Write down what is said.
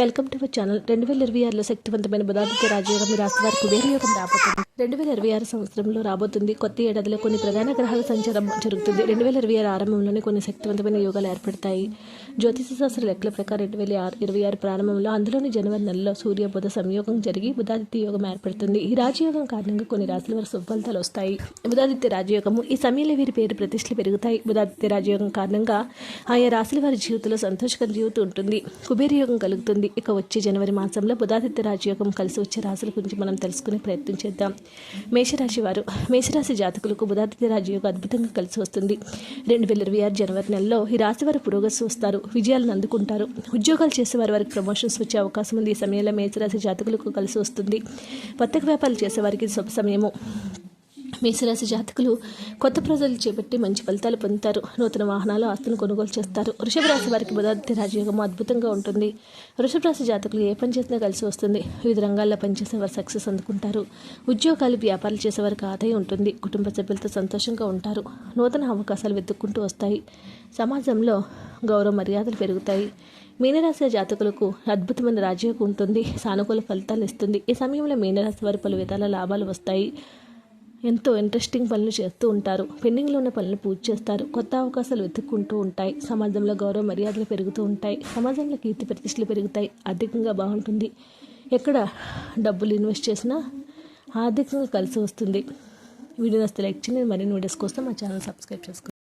Welcome to our channel. రెండు వేల ఇరవై ఆరులో శక్తివంతమైన బుధాదిత్య రాజయోగం మీ వారి వారికి కుబేరయోగం రాబోతుంది. రెండు వేల ఇరవై ఆరు సంవత్సరంలో రాబోతుంది. కొత్త ఏడాదిలో కొన్ని ప్రధాన గ్రహాల సంచారం జరుగుతుంది. రెండు వేల ఇరవై ఆరు ఆరంభంలోనే కొన్ని శక్తివంతమైన యోగాలు ఏర్పడతాయి. జ్యోతిష శాస్త్ర లెక్కల ప్రకారం రెండు వేల ఆరు ఇరవై ఆరు ప్రారంభంలో అందులోని జనవరి నెలలో సూర్య బుధ సంయోగం జరిగి బుధాదిత్య యోగం ఏర్పడుతుంది. ఈ రాజయోగం కారణంగా కొన్ని రాశుల వారి శుభఫలితాలు వస్తాయి. బుధాదిత్య రాజయోగము ఈ సమయంలో వీరి పేరు ప్రతిష్టలు పెరుగుతాయి. బుధాదిత్య రాజయోగం కారణంగా ఆయా రాశుల వారి జీవితంలో సంతోషకర జీవితం ఉంటుంది. కుబేర యోగం కలుగుతుంది. ఇక వచ్చే జనవరి మాసంలో బుధాదిత్య రాజయోగం కలిసి వచ్చే రాశుల గురించి మనం తెలుసుకునే ప్రయత్నం చేద్దాం. మేషరాశి వారు మేషరాశి జాతకులకు బుధాదిత్య రాజయోగం అద్భుతంగా కలిసి వస్తుంది. రెండు వేల ఇరవై ఆరు జనవరి నెలలో ఈ రాశి వారు పురోగతి వస్తారు విజయాలను అందుకుంటారు. ఉద్యోగాలు చేసేవారి వారికి ప్రమోషన్స్ వచ్చే అవకాశం ఉంది. ఈ సమయంలో మేషరాశి జాతకులకు కలిసి వస్తుంది. వర్తక వ్యాపారాలు చేసేవారికి శుభ సమయము. మేషరాశి జాతకులు కొత్త ప్రజలు చేపట్టి మంచి ఫలితాలు పొందుతారు. నూతన వాహనాలు ఆస్తులను కొనుగోలు చేస్తారు. వృషభ రాశి వారికి బుధాదిత్య రాజయోగం అద్భుతంగా ఉంటుంది. వృషభ రాశి జాతకులు ఏ పని చేసినా కలిసి వస్తుంది. వివిధ రంగాల్లో పనిచేసే వారు సక్సెస్ అందుకుంటారు. ఉద్యోగాలు వ్యాపారాలు చేసేవారికి ఆదాయం ఉంటుంది. కుటుంబ సభ్యులతో సంతోషంగా ఉంటారు. నూతన అవకాశాలు వెతుక్కుంటూ వస్తాయి. సమాజంలో గౌరవ మర్యాదలు పెరుగుతాయి. మీనరాశి జాతకులకు అద్భుతమైన రాజయోగం ఉంటుంది. సానుకూల ఫలితాలు ఇస్తుంది. ఈ సమయంలో మీనరాశి వారి పలు విధాల లాభాలు వస్తాయి. ఎంతో ఇంట్రెస్టింగ్ పనులు చేస్తూ ఉంటారు. పెండింగ్లో ఉన్న పనులు పూర్తి చేస్తారు. కొత్త అవకాశాలు వెతుక్కుంటూ ఉంటాయి. సమాజంలో గౌరవ మర్యాదలు పెరుగుతూ ఉంటాయి. సమాజంలో కీర్తి ప్రతిష్టలు పెరుగుతాయి. ఆర్థికంగా బాగుంటుంది. ఎక్కడ డబ్బులు ఇన్వెస్ట్ చేసినా ఆర్థికంగా కలిసి వస్తుంది. వీడియో నస్తే లైక్ చేయండి. మరిన్ని వీడియోస్ కోసం మా ఛానల్ సబ్స్క్రైబ్ చేసుకోండి.